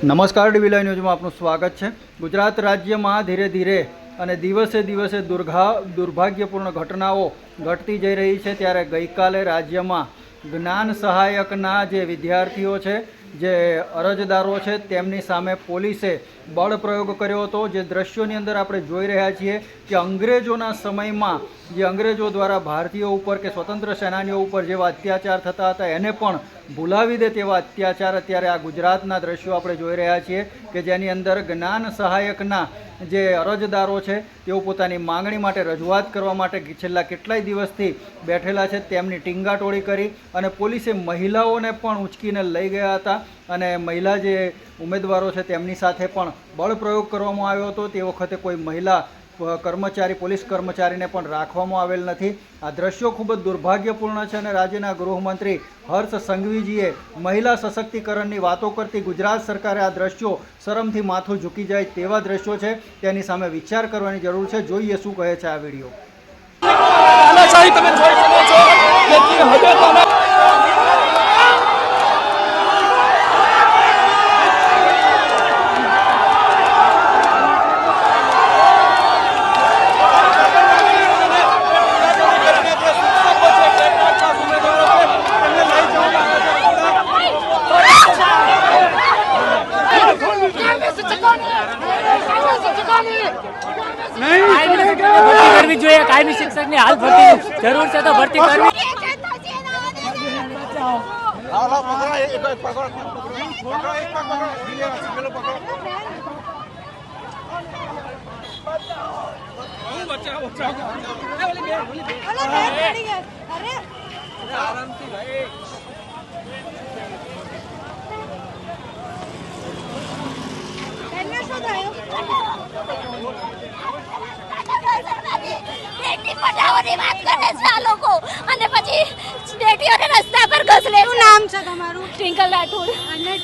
નમસ્કાર ડીવીલાઈ ન્યૂઝમાં આપનું સ્વાગત છે. ગુજરાત રાજ્યમાં ધીરે ધીરે અને દિવસે દિવસે દુર્ઘા, દુર્ભાગ્યપૂર્ણ ઘટનાઓ ઘટતી જઈ રહી છે. ત્યારે ગઈકાલે રાજ્યમાં જ્ઞાન સહાયકના જે વિદ્યાર્થીઓ છે, જે અરજદારો છે, તેમની સામે પોલીસે બળ પ્રયોગ કર્યો હતો. જે દ્રશ્યોની અંદર આપણે જોઈ રહ્યા છીએ કે અંગ્રેજોના સમયમાં જે અંગ્રેજો દ્વારા ભારતીયો ઉપર કે સ્વતંત્ર સેનાનીઓ ઉપર જેવા અત્યાચાર થતા હતા, એને પણ ભૂલાવી દે તેવા અત્યાચાર. અત્યારે આ ગુજરાતના દ્રશ્યો આપણે જોઈ રહ્યા છીએ કે જેની અંદર જ્ઞાન સહાયકના જે અરજદારો છે, તેઓ પોતાની માંગણી માટે રજૂઆત કરવા માટે છેલ્લા કેટલાય દિવસથી બેઠેલા છે. તેમની ટીંગાટોળી કરી અને પોલીસે મહિલાઓને પણ ઉંચકીને લઈ ગયા હતા અને મહિલા જે ઉમેદવારો છે, તેમની સાથે પણ બળપ્રયોગ કરવામાં આવ્યો હતો. તે વખતે કોઈ મહિલા કર્મચારી, પોલીસ કર્મચારીને પણ રાખવામાં આવેલ નથી. આ દ્રશ્યો ખૂબ જ દુર્ભાગ્યપૂર્ણ છે અને રાજ્યના ગૃહમંત્રી હર્ષ સંઘવીજીએ મહિલા સશક્તિકરણની વાતો કરતી ગુજરાત સરકારે આ દ્રશ્યો શરમથી માથું ઝૂકી જાય તેવા દ્રશ્યો છે. તેની સામે વિચાર કરવાની જરૂર છે. જોઈએ શું કહે છે આ વીડિયો. તમે જોઈ શકો છો ભરતી કરવી જોઈએ કાયમી શિક્ષકની હાલ ભરતી જરૂર છે તો ભરતી કરવી બેટી વાત કરે છે આ લોકો. અને પછી બેટીઓને રસ્તા પર ઘસલે શું નામ છે તમારું? ટ્વિંકલ રાઠોડ. અને